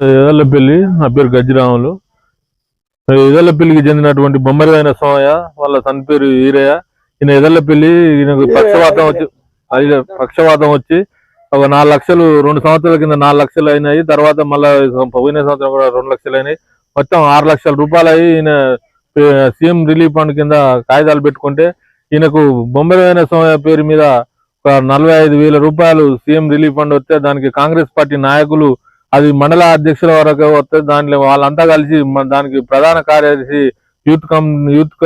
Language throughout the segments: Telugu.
ఎదల్లపల్లి నా పేరు గజ్జిరాములు. ఎదల్లపల్లికి చెందినటువంటి బొమ్మరిదైన సోమయ్య వాళ్ళ తన పేరు ఈరయ్య. ఈయన ఎదల్లపల్లి ఈయనకు పక్షవాతం వచ్చి ఐదు పక్షవాతం వచ్చి ఒక నాలుగు లక్షలు రెండు సంవత్సరాల కింద నాలుగు లక్షలు అయినాయి. తర్వాత మళ్ళా పోయిన సంవత్సరం కూడా రెండు లక్షలు అయినాయి. మొత్తం ఆరు లక్షల రూపాయలు అయ్యి ఈయన సీఎం రిలీఫ్ ఫండ్ కింద కాగితాలు పెట్టుకుంటే ఈయనకు బొమ్మరిదైన సోమయ్య పేరు మీద ఒక నలభై ఐదు వేల రూపాయలు సీఎం రిలీఫ్ ఫండ్ వస్తే దానికి కాంగ్రెస్ పార్టీ నాయకులు అది మండల అధ్యక్షుల వరకు వస్తే దాంట్లో వాళ్ళంతా కలిసి దానికి ప్రధాన కార్యదర్శి యూత్ కమ్ యూత్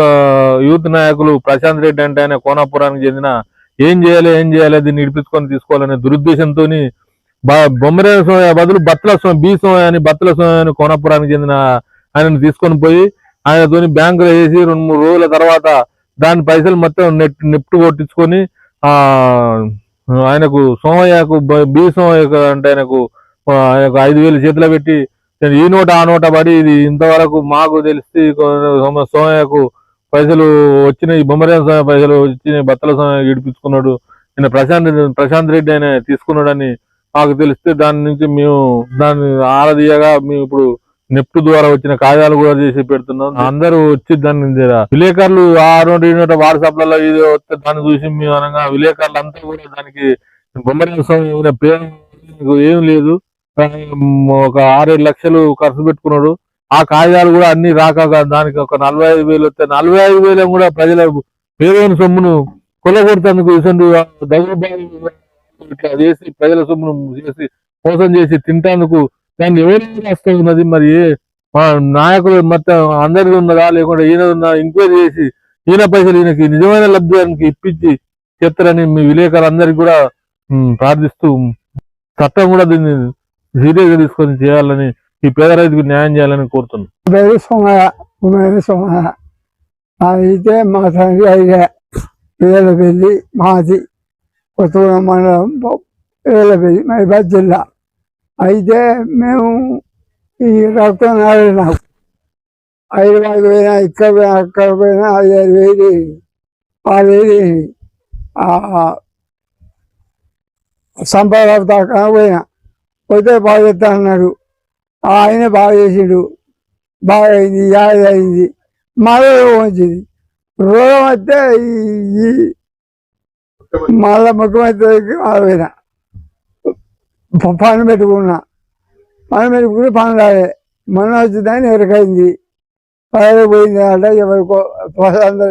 యూత్ నాయకులు ప్రశాంత్ రెడ్డి అంటే ఆయన కోనాపురానికి చెందిన. ఏం చేయాలి ఏం చేయాలి దీన్ని ఇడిపించుకొని తీసుకోవాలనే దురుద్దేశంతో బొమ్మరే సోయ బదులు బత్తల సోయ బి సోయ అని బత్తల సోయ అని కోనాపురానికి చెందిన ఆయనను తీసుకొని పోయి ఆయనతోని బ్యాంకులో వేసి రెండు మూడు రోజుల తర్వాత దాని పైసలు మొత్తం నెట్ నెప్ట్ కొట్టించుకొని ఆయనకు సోమయ్యకు బి సోమయ్యకు అంటే ఆయనకు ఐదు వేలు చేతిలో పెట్టి ఈ నోట ఆ నోట పడి ఇది ఇంతవరకు మాకు తెలిసి సోమయ్యకు పైసలు వచ్చినాయి బొమ్మరేం సోమయ్య పైసలు వచ్చినాయి బత్తల సోమయ్య ఇడిపించుకున్నాడు నేను ప్రశాంత్ ప్రశాంత్ రెడ్డి ఆయన తీసుకున్నాడని మాకు తెలిస్తే దాని నుంచి మేము దాన్ని ఆరదీయగా మేము ఇప్పుడు నెఫ్ట్ ద్వారా వచ్చిన కాగితాలు కూడా చేసి పెడుతున్నాం. అందరూ వచ్చి దాన్ని విలేకరులు ఆ నోట ఈ నోట వాట్సాప్లలో ఇది వస్తే దాన్ని చూసి మేము అనగా విలేకరులు అంతా కూడా దానికి బొమ్మరేం స్వామి పేరు ఏం లేదు. ఒక ఆరేడు లక్షలు ఖర్చు పెట్టుకున్నాడు. ఆ కాగితాలు కూడా అన్ని రాక దానికి ఒక నలభై ఐదు వేలు వస్తే నలభై ఐదు వేలు కూడా ప్రజల పేదైన సొమ్మును కొలగొడుతందుకు ఇసండు ఇట్లా చేసి ప్రజల సొమ్మును చేసి మోసం చేసి తింటేందుకు దాన్ని ఎవరైనా వస్తూ ఉన్నది? మరి ఏ మా నాయకులు మొత్తం అందరిది ఉన్నదా? లేకుండా ఈయన ఉన్నా ఎంక్వైరీ చేసి ఈయన పైసలు ఈయనకి నిజమైన లబ్ధిదానికి ఇప్పించి చెప్తారని మీ విలేకరులందరికీ కూడా ప్రార్థిస్తూ చట్టం కూడా దీన్ని సీరియస్గా తీసుకొని చేయాలని ఈ పేద రైతుకు న్యాయం చేయాలని కోరుతున్నాను పేరు సోమయ్య ఉమేరు సోమయ్య. అయితే మా తండ్రి అయితే పేదపల్లి మాది. కొత్తగూడెం మండలం పేదపల్లి మైబాద్ జిల్లా. అయితే మేము ఈ రక్తం నాడు నాకు హైదరాబాద్ పోయినా ఇక్కడ పోయినా అక్కడ పోయినా ఐదారు వేలు ఆరు వేలు సంపాదన దాకా పోయినా. పోతే బాగా చేస్తా అన్నాడు. ఆయన బాగా చేసిండు. బాగా అయింది యాద అయింది. మళ్ళీ వచ్చింది. రోగం అయితే ఈ ఈ మళ్ళా ముఖ్యమంత్రి పోయినా పని పెట్టుకున్నా. పని పెట్టుకుని పని రాలే. మొన్న వచ్చిందని ఎవరికైంది? పని పోయింది అంటే ఎవరికో ప్రశాంత్